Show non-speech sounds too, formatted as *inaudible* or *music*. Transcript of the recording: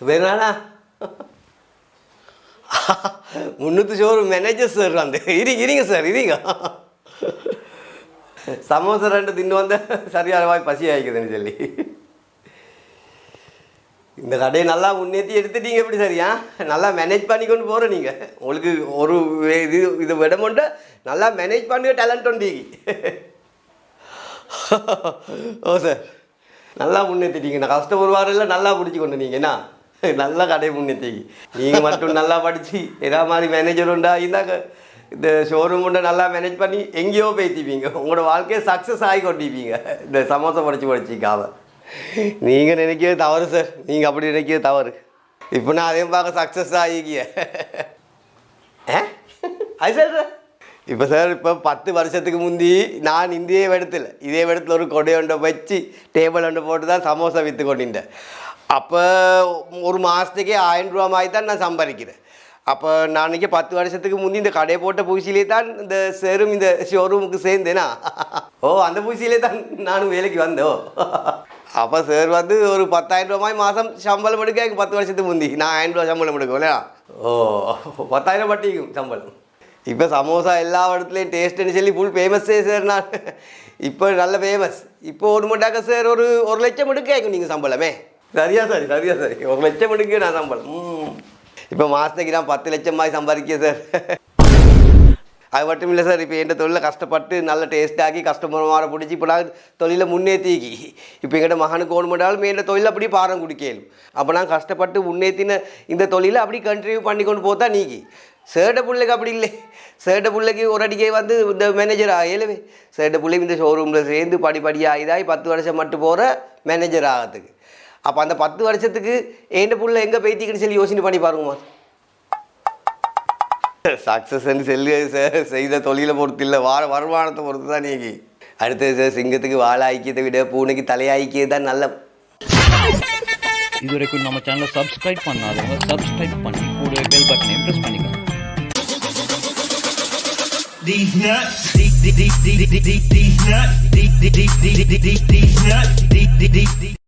சுபேரானா முன்னூற்றி சோறு manager sir அந்த. இருங்க இருங்க சார் இருங்க. சமோசா ரெண்டு தின்னு வந்த சரியான வாய் பசி ஆகிக்குதுன்னு சொல்லி. இந்த கடையை நல்லா முன்னேற்றி எடுத்துட்டீங்க எப்படி சரியா நல்லா மேனேஜ் பண்ணி கொண்டு போகிற நீங்கள் உங்களுக்கு ஒரு இது இது விட மட்டும் நல்லா மேனேஜ் பண்ணுங்க டேலண்ட் உண்டீங்க ஓ சார் நல்லா முன்னேற்றிட்டீங்க நான் கஷ்டப்பட்டு வாரில் நல்லா பிடிச்சி கொண்டு நீங்கள் என்ன? *laughs* நல்லா கடையை நீங்கள் மட்டும் நல்லா படித்து ஏதா மாதிரி மேனேஜர் உண்டா? இந்தாங்க இந்த ஷோரூம் உண்டை? நல்லா மேனேஜ் பண்ணி எங்கேயோ பேத்திப்பீங்க உங்களோட வாழ்க்கையை சக்ஸஸ் ஆகி கொண்டிருப்பீங்க. இந்த சமோசம் படித்து படிச்சிக்காவ நீங்கள் நினைக்கிறது தவறு சார் நீங்கள் அப்படி நினைக்கிறது தவறு. இப்போ நான் அதையும் பார்க்க சக்ஸஸ் ஆகிக்கிய. அது சார் இப்போ சார் இப்போ பத்து வருஷத்துக்கு முந்தி நான் இந்திய இடத்துல இதே இடத்துல ஒரு கொடை ஒன்றை வச்சு டேபிள் ஒன்று போட்டு தான் சமோசா விற்று கொண்டிருந்தேன். அப்போ ஒரு மாதத்துக்கே ஆயிரம் ரூபா மாதிரி தான் நான் சம்பாதிக்கிறேன். அப்போ நான் அன்றைக்கி பத்து வருஷத்துக்கு முந்தி இந்த கடையை போட்ட பூசியிலே தான் இந்த செரும் இந்த ஷோரூமுக்கு சேர்ந்தேனா? ஓ அந்த பூசியிலே தான் நானும் வேலைக்கு வந்தோம் அப்போ சார் வந்து ஒரு பத்தாயிரம் ரூபாய் மாதம் சம்பளம் எடுக்க எனக்கு பத்து வருஷத்துக்கு முந்தி. நான் ஆயிரம் ரூபா சம்பளம் எடுக்கும் இல்லையா? ஓ பத்தாயிரம் பட்டிக்கும் சம்பளம். இப்போ சமோசா எல்லா இடத்துலையும் டேஸ்ட்டுன்னு சொல்லி ஃபுல் ஃபேமஸே சார் நான். இப்போ நல்ல ஃபேமஸ் இப்போ ஒரு மட்டாக்க சார் ஒரு ஒரு லட்சம் எடுக்க நீங்கள் சம்பளமே. சரியா சார் சரியா சார் ஒரு லட்சம் எடுக்க நான் சம்பளம் இப்போ மாதத்துக்கு நான் பத்து லட்சம் மாதிரி சம்பாதிக்கேன் சார் அது மட்டும் இல்லை சார் இப்போ எந்த தொழிலில் கஷ்டப்பட்டு நல்ல டேஸ்டாக்கி கஸ்டமர் பிடிச்சி இப்போ நான் தொழிலை முன்னேற்றிக்கி இப்போ எங்கள்கிட்ட மகனுக்கு ஓன் பண்ணாலும் என் தொழில் அப்படி பாரம் குடிக்கலும் அப்போ நான் கஷ்டப்பட்டு முன்னேற்றின இந்த தொழிலை அப்படி கண்டினியூ பண்ணி கொண்டு போத்தா நீக்கி சேட்டை பிள்ளைக்கு அப்படி இல்லை சேட்டை பிள்ளைக்கு ஒரு அடிக்கே வந்து இந்த மேனேஜர் ஆகலவே சேட்டை பிள்ளைக்கு இந்த ஷோரூமில் சேர்ந்து படி படியாக இதாகி பத்து வருஷம் மட்டும் போகிற மேனேஜர் ஆகிறதுக்கு அப்போ அந்த பத்து வருஷத்துக்கு எந்த புள்ள எங்கே பேத்திக்கின்னு சொல்லி யோசனை பண்ணி பாருங்கம்மா சக்ஸஸ் செல்லு சார் செய்த தொழிலை பொறுத்து இல்லை வார வருமானத்தை பொறுத்து தான் நீங்கள் அடுத்தது சார் சிங்கத்துக்கு வாழை ஐக்கியத்தை விட பூனைக்கு தலையாய்க்கியது தான் நல்ல இது வரைக்கும் நம்ம சேனலை சப்ஸ்கிரைப் பண்ணாதவங்க சப்ஸ்கிரைப் பண்ணி கூட பெல் பட்டனையும் ப்ரெஸ் பண்ணிக்கோங்க These nuts, these, these, these, these, these, these nuts, these, these, these, these, these, these nuts, these, these, these, these.